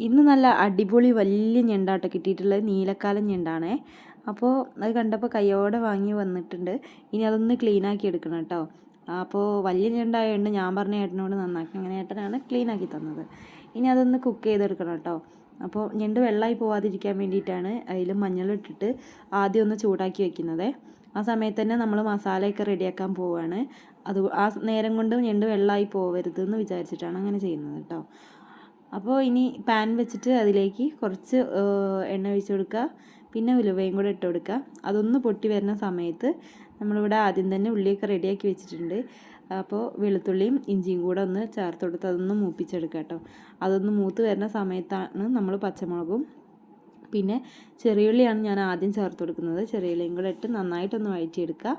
ഇന്ന് നല്ല അടിപൊളി വലിയ ഞണ്ടാട്ടോ. കിട്ടിയിട്ടുള്ളത് നീലക്കാലം ഞണ്ടാണേ. അപ്പോൾ അത് കണ്ടപ്പോൾ കയ്യോടെ വാങ്ങി വന്നിട്ടുണ്ട്. ഇനി അതൊന്ന് ക്ലീൻ ആക്കി എടുക്കണം കേട്ടോ. അപ്പോൾ വലിയ ഞണ്ടായതുകൊണ്ട് ഞാൻ പറഞ്ഞ ഏട്ടനോട് നന്നാക്കി. അങ്ങനെ ഏട്ടനാണ് ക്ലീൻ ആക്കി തന്നത്. ഇനി അതൊന്ന് കുക്ക് ചെയ്തെടുക്കണം കേട്ടോ. അപ്പോൾ ഞണ്ട് വെള്ളമായി പോവാതിരിക്കാൻ വേണ്ടിയിട്ടാണ് അതിൽ മഞ്ഞളിട്ടിട്ട് ആദ്യം ഒന്ന് ചൂടാക്കി വെക്കുന്നത്. ആ സമയത്ത് തന്നെ നമ്മൾ മസാലയൊക്കെ റെഡിയാക്കാൻ പോവുകയാണ് അത് ആ നേരം കൊണ്ട് ഞണ്ട് വെള്ളമായി പോവരുതെന്ന് വിചാരിച്ചിട്ടാണ് അങ്ങനെ ചെയ്യുന്നത് കേട്ടോ. അപ്പോൾ ഇനി പാൻ വെച്ചിട്ട് അതിലേക്ക് കുറച്ച് എണ്ണ ഒഴിച്ച് കൊടുക്കുക പിന്നെ ഉലുവയും കൂടെ ഇട്ട് കൊടുക്കുക അതൊന്ന് പൊട്ടി വരുന്ന സമയത്ത് നമ്മളിവിടെ ആദ്യം തന്നെ ഉള്ളിയൊക്കെ റെഡിയാക്കി വെച്ചിട്ടുണ്ട്. അപ്പോൾ വെളുത്തുള്ളിയും ഇഞ്ചിയും കൂടെ ഒന്ന് ചേർത്ത് കൊടുത്ത് അതൊന്ന് മൂപ്പിച്ചെടുക്കുക കേട്ടോ. അതൊന്ന് മൂത്ത് വരുന്ന സമയത്താണ് നമ്മൾ പച്ചമുളകും പിന്നെ ചെറിയുള്ളിയാണ് ഞാൻ ആദ്യം ചേർത്ത് കൊടുക്കുന്നത്. ചെറിയുള്ളിയും കൂടെ ഇട്ട് നന്നായിട്ടൊന്ന് വഴറ്റിയെടുക്കുക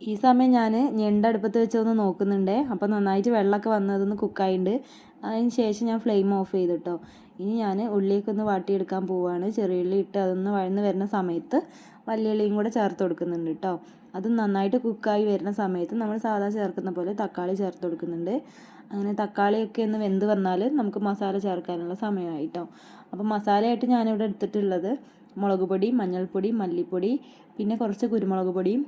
ഈ സമയം ഞാൻ ഞണ്ടടുപ്പത്ത് വെച്ചൊന്ന് നോക്കുന്നുണ്ട്. അപ്പോൾ നന്നായിട്ട് വെള്ളമൊക്കെ വന്നതൊന്ന് കുക്കായിട്ടുണ്ട് അതിന് ശേഷം ഞാൻ ഫ്ലെയിം ഓഫ് ചെയ്തിട്ടോ. ഇനി ഞാൻ ഉള്ളിയൊക്കെ ഒന്ന് വാട്ടിയെടുക്കാൻ പോവുകയാണ് ചെറിയുള്ളി ഇട്ട് അതൊന്ന് വഴന്ന് വരുന്ന സമയത്ത് വലിയുള്ളിയും കൂടെ ചേർത്ത് കൊടുക്കുന്നുണ്ട് കേട്ടോ അത് നന്നായിട്ട് കുക്കായി വരുന്ന സമയത്ത് നമ്മൾ സാധാ ചേർക്കുന്ന പോലെ തക്കാളി ചേർത്ത് കൊടുക്കുന്നുണ്ട്. അങ്ങനെ തക്കാളിയൊക്കെ ഒന്ന് വെന്ത് വന്നാൽ നമുക്ക് മസാല ചേർക്കാനുള്ള സമയമായിട്ടോ അപ്പോൾ മസാലയായിട്ട് ഞാനിവിടെ എടുത്തിട്ടുള്ളത് മുളക് പൊടി മഞ്ഞൾപ്പൊടി മല്ലിപ്പൊടി പിന്നെ കുറച്ച് കുരുമുളക് പൊടിയും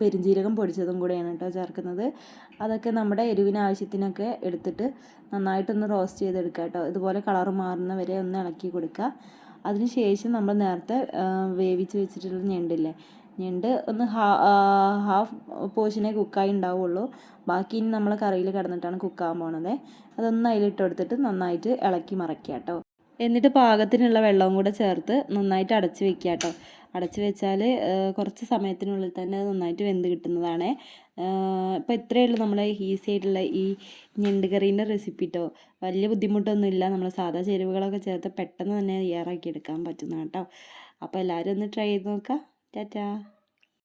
പെരുംജീരകം പൊടിച്ചതും കൂടെയാണ് കേട്ടോ ചേർക്കുന്നത്. അതൊക്കെ നമ്മുടെ എരിവിന് ആവശ്യത്തിനൊക്കെ എടുത്തിട്ട് നന്നായിട്ടൊന്ന് റോസ്റ്റ് ചെയ്തെടുക്കുക കേട്ടോ. ഇതുപോലെ കളർ മാറുന്ന വരെ ഒന്ന് ഇളക്കി കൊടുക്കുക. അതിന് ശേഷം നമ്മൾ നേരത്തെ വേവിച്ച് വെച്ചിട്ടുള്ള ഞണ്ടില്ലേ ഞണ്ട് ഒന്ന് ഹാഫ് പോർഷനെ കുക്കായി ഉണ്ടാവുള്ളൂ. ബാക്കി ഇനി നമ്മൾ കറിയിൽ കിടന്നിട്ടാണ് കുക്കാകാൻ പോണത്. അതൊന്ന് അതിലിട്ട് കൊടുത്തിട്ട് നന്നായിട്ട് ഇളക്കി മറയ്ക്കുക കേട്ടോ. എന്നിട്ട് പാകത്തിനുള്ള വെള്ളവും കൂടെ ചേർത്ത് നന്നായിട്ട് അടച്ച് വെക്കുക കേട്ടോ. അടച്ച് വെച്ചാൽ കുറച്ച് സമയത്തിനുള്ളിൽ തന്നെ നന്നായിട്ട് വെന്ത് കിട്ടുന്നതാണ്. ഇപ്പോൾ ഇത്രയേ ഉള്ളൂ നമ്മൾ ഈസി ആയിട്ടുള്ള ഈ ഞണ്ട് കറീന്റെ റെസിപ്പി കേട്ടോ വലിയ ബുദ്ധിമുട്ടൊന്നുമില്ല നമ്മൾ സാധാ ചേരുവകളൊക്കെ ചേർത്ത് പെട്ടെന്ന് തന്നെ തയ്യാറാക്കി എടുക്കാൻ പറ്റുന്ന കേട്ടോ അപ്പോൾ എല്ലാവരും ഒന്ന് ട്രൈ ചെയ്ത് നോക്കാം. ടാറ്റാ.